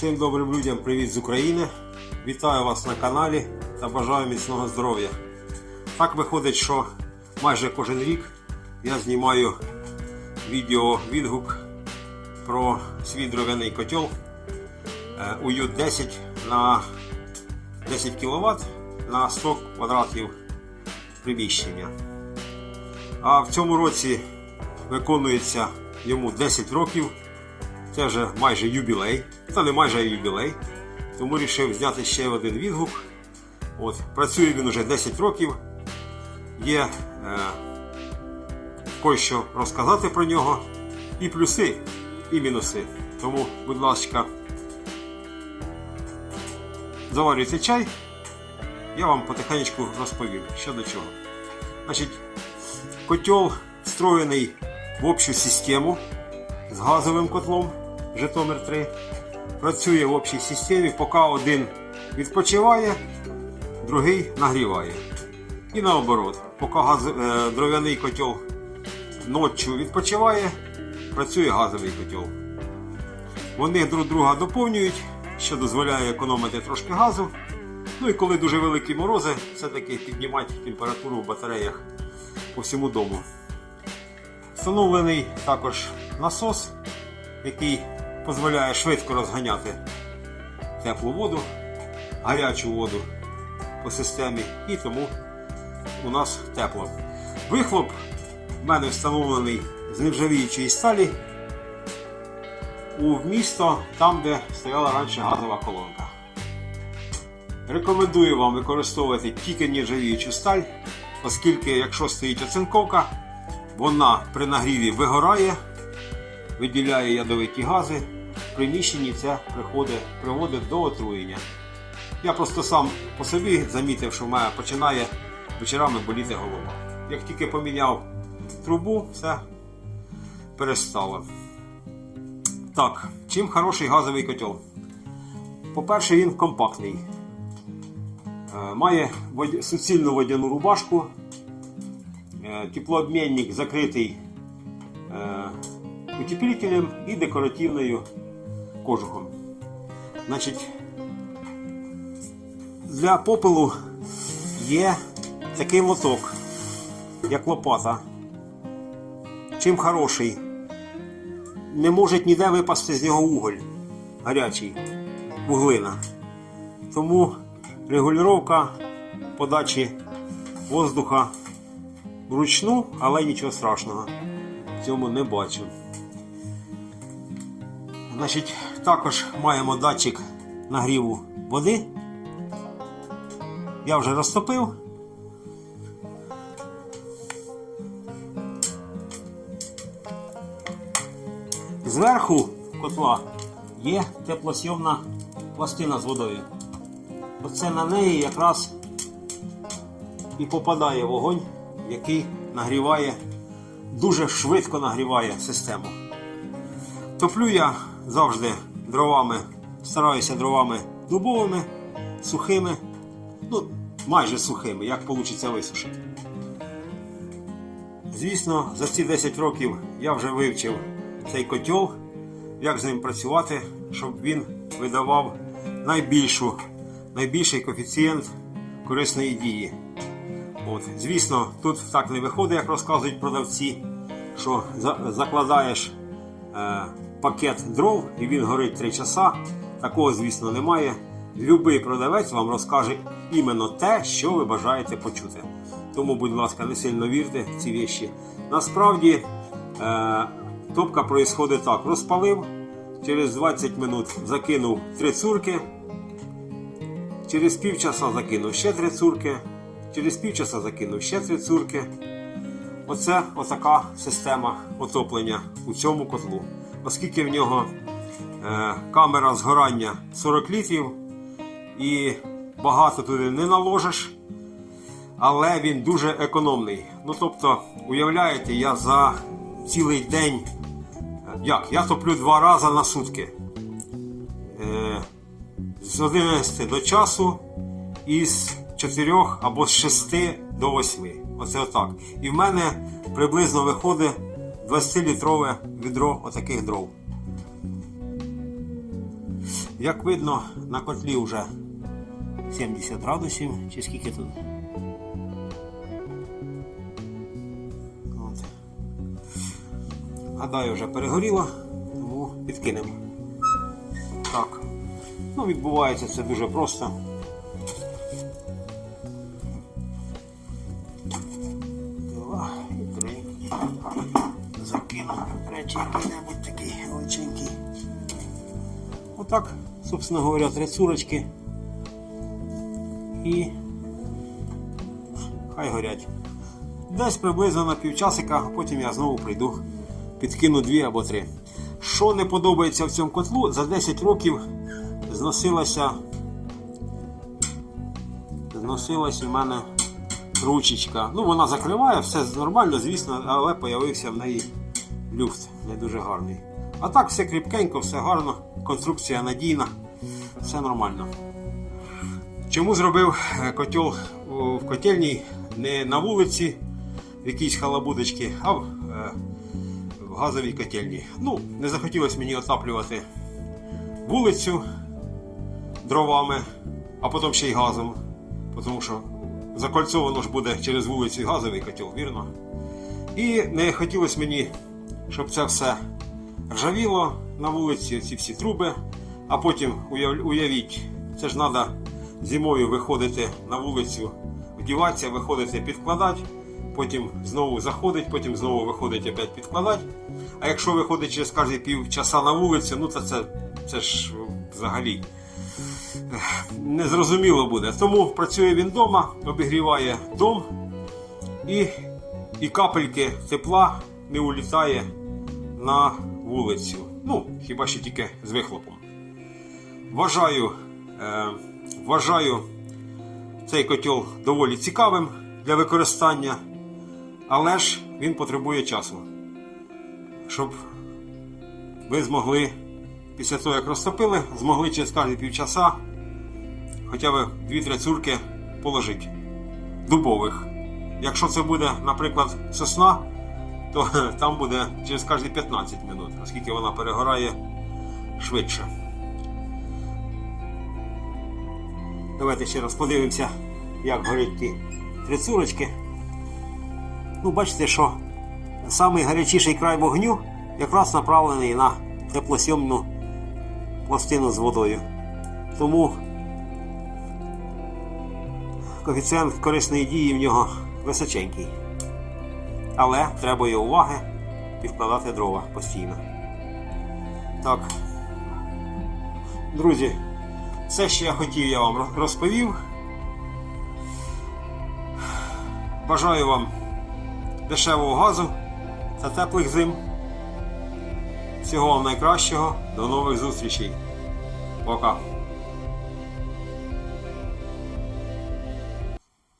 Всім добрим людям привіт з України. Вітаю вас на каналі та бажаю міцного здоров'я. Так виходить, що майже кожен рік я знімаю відео відгук про свій дров'яний котел е, уют 10 на 10 кВт на 100 квадратів приміщення. А в цьому році виконується йому 10 років. Це вже майже юбілей, та не майже а юбілей. Тому вирішив зняти ще один відгук. От, працює він уже 10 років. Є е, кое-що розказати про нього. І плюси, і мінуси. Тому, будь ласка, заварюйте чай. Я вам потихеньку розповім, що до чого. Значить, котел встроєний в общу систему з газовим котлом Житомир 3. Працює в общій системі, поки один відпочиває, другий нагріває. І наоборот, поки газ, е, дров'яний котел ночі відпочиває, працює газовий котел. Вони друг друга доповнюють, що дозволяє економити трошки газу. Ну і коли дуже великі морози, все-таки піднімати температуру в батареях по всьому дому. Встановлений також насос, який дозволяє швидко розганяти теплу воду, гарячу воду по системі, і тому у нас тепло. Вихлоп в мене встановлений з нержавіючої сталі у місто, там, де стояла раніше газова колонка. Рекомендую вам використовувати тільки нержавіючу сталь, оскільки, якщо стоїть оцинковка, вона при нагріві вигорає, виділяє ядовиті гази. Приміщенні це приходить, приводить до отруєння. Я просто сам по собі замітив, що в мене починає вечорами боліти голова. Як тільки поміняв трубу, все перестало. Так, чим хороший газовий котел? По-перше, він компактний. Е, Має суцільну водяну рубашку, Е, теплообмінник закритий е, утеплителем і декоративною кожухом. Значить, для попелу є такий лоток, як лопата. Чим хороший, не може ніде випасти з нього уголь гарячий, вуглина. Тому регулювання подачі воздуха вручну, але нічого страшного в цьому не бачу. Значить, також маємо датчик нагріву води. Я вже розтопив. Зверху котла є теплосйомна пластина з водою. Оце на неї якраз і попадає вогонь, який нагріває, дуже швидко нагріває систему. Топлю я завжди дровами, стараюся дровами дубовими, сухими, ну, майже сухими, як вийде висушити. Звісно, за ці 10 років я вже вивчив цей котел, як з ним працювати, щоб він видавав найбільшу, найбільший коефіцієнт корисної дії. От, звісно, тут так не виходить, як розказують продавці, що закладаєш е, пакет дров і він горить 3 часа. Такого, звісно, немає. Любий продавець вам розкаже іменно те, що ви бажаєте почути. Тому, будь ласка, не сильно вірте в ці віші. Насправді, е, топка проїсходить так: розпалив, через 20 минут закинув три цурки. Через півчаса закинув ще три цурки, через півчаса закинув ще три цурки. Оце отака система отоплення у цьому котлу. Оскільки в нього е, камера згорання 40 літрів і багато туди не наложиш, але він дуже економний. Ну тобто, уявляєте, я за цілий день, е, як, я топлю два рази на сутки. Е, з 11 до часу і з 4 або з 6 до 8. Оце отак. І в мене приблизно виходить 20-літрове відро отаких дров. Як видно, на котлі вже 70 градусів, чи скільки тут. От. Гадаю, вже перегоріло, тому підкинемо. Так. Ну, відбувається це дуже просто. Отак, собственно говоря, три цурочки. І хай горять. Десь приблизно на півчасика, потім я знову прийду, підкину дві або три. Що не подобається в цьому котлу, за 10 років зносилася. Зносилась у мене ручечка. Ну, вона закриває, все нормально, звісно, але з'явився в неї люфт не дуже гарний. А так все кріпкенько, все гарно, конструкція надійна, все нормально. Чому зробив е, котел в котельній не на вулиці, в якійсь халабудочці, а в, е, в газовій котельні? Ну, не захотілося мені отаплювати вулицю дровами, а потім ще й газом. Тому що закольцовано ж буде через вулицю газовий котел, вірно? І не хотілося мені, щоб це все ржавіло на вулиці, ці всі труби. А потім уяв- уявіть, це ж треба зимою виходити на вулицю, вдіватися, виходити підкладати, потім знову заходить, потім знову виходить опять підкладати. А якщо виходить через кожні півчаса на вулицю, ну то це, це ж взагалі незрозуміло буде. Тому працює він вдома, обігріває дом і, і капельки тепла не улітає на вулицю. Ну, хіба що тільки з вихлопом. Вважаю, е, вважаю цей котел доволі цікавим для використання, але ж він потребує часу, щоб ви змогли після того, як розтопили, змогли через кожні півчаса хоча б 2-3 цурки положити дубових. Якщо це буде, наприклад, сосна, то там буде через кожні 15 минут, оскільки вона перегорає швидше. Давайте ще раз подивимося, як горять ті три цурочки. Ну, бачите, що самий гарячіший край вогню якраз направлений на теплосйомну пластину з водою. Тому коефіцієнт корисної дії в нього височенький. Але треба є уваги і вкладати дрова постійно. Так. Друзі, все, що я хотів, я вам розповів. Бажаю вам дешевого газу та теплих зим. Всього вам найкращого. До нових зустрічей. Пока.